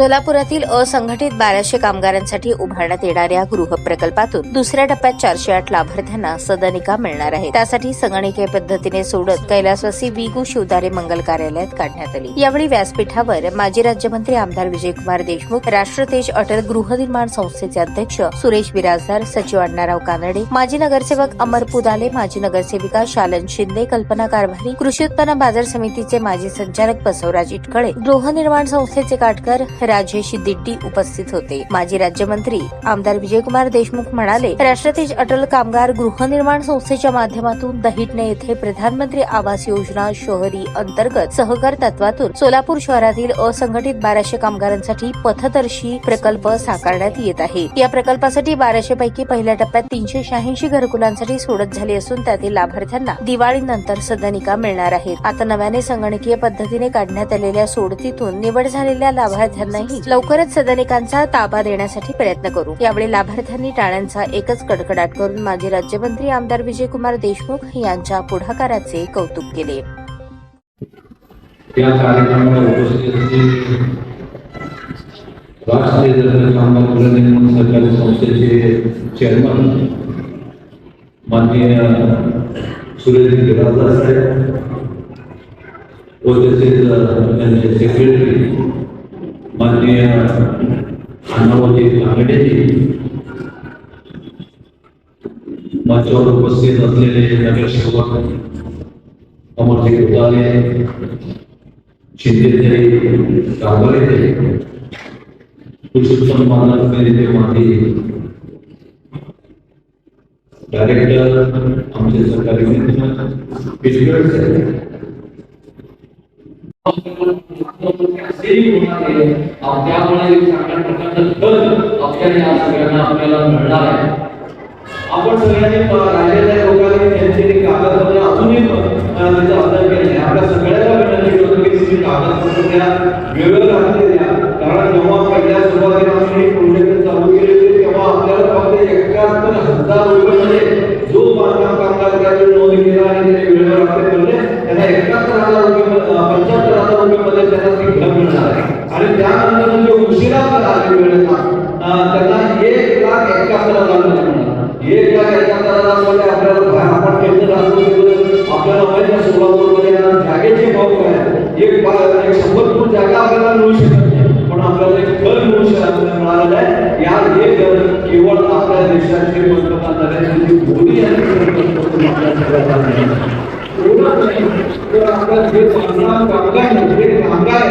सोलापुरातील असंघटित बाराशे कामगारांसाठी उभारण्यात येणाऱ्या गृह प्रकल्पातून दुसऱ्या टप्प्यात चारशे आठ लाभार्थ्यांना सदनिका मिळणार आहे त्यासाठी संगणकीय पद्धतीने सोडत कैलासवासी विगू शिवदारे मंगल कार्यालयात काढण्यात आली. यावेळी व्यासपीठावर माजी राज्यमंत्री आमदार विजयकुमार देशमुख राष्ट्रतेज अटल गृहनिर्माण संस्थेचे अध्यक्ष सुरेश बिराजदार सचिव अण्णाराव कानडे माजी नगरसेवक अमर पुदाले माजी नगरसेविका शालन शिंदे कल्पना कारभारी कृषी उत्पन्न बाजार समितीचे माजी संचालक बसवराज इटकळे गृहनिर्माण संस्थेचे काटकर राजेश दिड्डी उपस्थित होते. माजी राज्यमंत्री आमदार विजयकुमार देशमुख म्हणाले राष्ट्रतेज अटल कामगार गृहनिर्माण संस्थेच्या माध्यमातून दहिटणे येथे प्रधानमंत्री आवास योजना शहरी अंतर्गत सहकार तत्वातून सोलापूर शहरातील असंघटित बाराशे कामगारांसाठी पथदर्शी प्रकल्प साकारण्यात येत आहे. या प्रकल्पासाठी बाराशे पैकी पहिल्या टप्प्यात तीनशे शहाऐंशी घरकुलांसाठी सोडत झाली असून त्यातील लाभार्थ्यांना दिवाळीनंतर सदनिका मिळणार आहेत. आता नव्याने संगणकीय पद्धतीने काढण्यात आलेल्या सोडतीतून निवड झालेल्या नाही. लवकरच सदनिकांचा ताबा देण्यासाठी प्रयत्न करू. यावेळी लाभार्थ्यांनी टाळ्यांचा एकच कडकडाट करून माजी राज्यमंत्री आमदार विजयकुमार देशमुख यांच्या पुढाकाराचे कौतुक केले. या कार्यक्रमाला उपस्थित असलेले राष्ट्रीय गृहनिर्माण सहकारी संस्थेचे चेअरमन माननीय सुरेश बिराजदार साहेब व तसेच त्यांचे सेक्रेटरी माननीय अण्णाभाऊजी कानडेजी मंचावर उपस्थित असलेले नगरसेवक अमरजी उदाले शिंदेचे गावाले पुरुषोत्तम मानव समितीचे माजी डायरेक्टर आमचे सरकारी मित्र तेही होणार आहे त्यामुळे चांगल्या प्रकारचं फल आपल्याला या सगळ्यांना आपल्याला मिळणार आहे. आपण सगळ्यांनी प- राहिलेल्या लोकांनी त्यांचे ते कागदपत्र अजूनही प- त्याचा अभ्यास केला नाही आपल्या सगळ्यांना विनंती करतो की तुम्ही कागदपत्र द्या वेगळं राहते द्या कारण जेव्हा पहिल्या सुरुवातीला आम्ही हे प्रोजेक्ट चालू केले होते तेव्हा आपल्याला फक्त एकाहत्तर हजार रुपये जो बांधकाम कामगार त्यावेळी नोंद केला आणि त्याने वेळेवर आपले भरले त्यांना एकाहत्तर हजार रुपये पंच्याहत्तर हजार रुपये मध्ये त्यांना ती घरं मिळणार आहे आणि त्यानंतर जे उशिरा आले वेळेला अं, त्यांना एक लाख एकाहत्तर हजार रुपये मिळणार एक लाख एकाहत्तर हजारमध्ये आपल्याला बाहेर आपण केंद्र राहतो तिथं आपल्याला माहिती आहे सोलापूरमध्ये आता जागेचे भाव काय आहे. एक बा- एक शंभर फूट जागा आपल्याला मिळू शकत नाही पण आपल्याला एक घर मिळू शकत मिळालेलं आहे या हे घर केवळ आपल्या देशाचे पंतप्रधान नरेंद्र मोदी यांनी पंतप्रधान आपल्या सगळ्यांना दिलं. एवढंच नाही, तर आपल्या जे बांधकाम कामगार आहेत, जे कामगार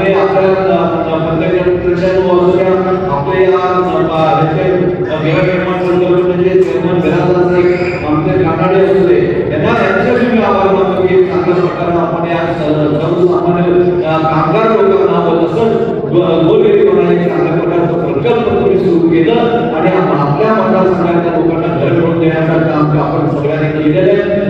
आपले आपल्या पंतप्रधान असू या चेअरमन आमचे कानाडे आभार मानतो की चांगल्या प्रकारे आपण या सर्वसामान्य कामगार लोकांना व तसंच एक चांगल्या प्रकल्प तुम्ही सुरू केलं आणि आपल्या मतदारसंघातल्या लोकांना घर मिळवून देण्याचं काम आपण सगळ्यांनी केलेलं आहे.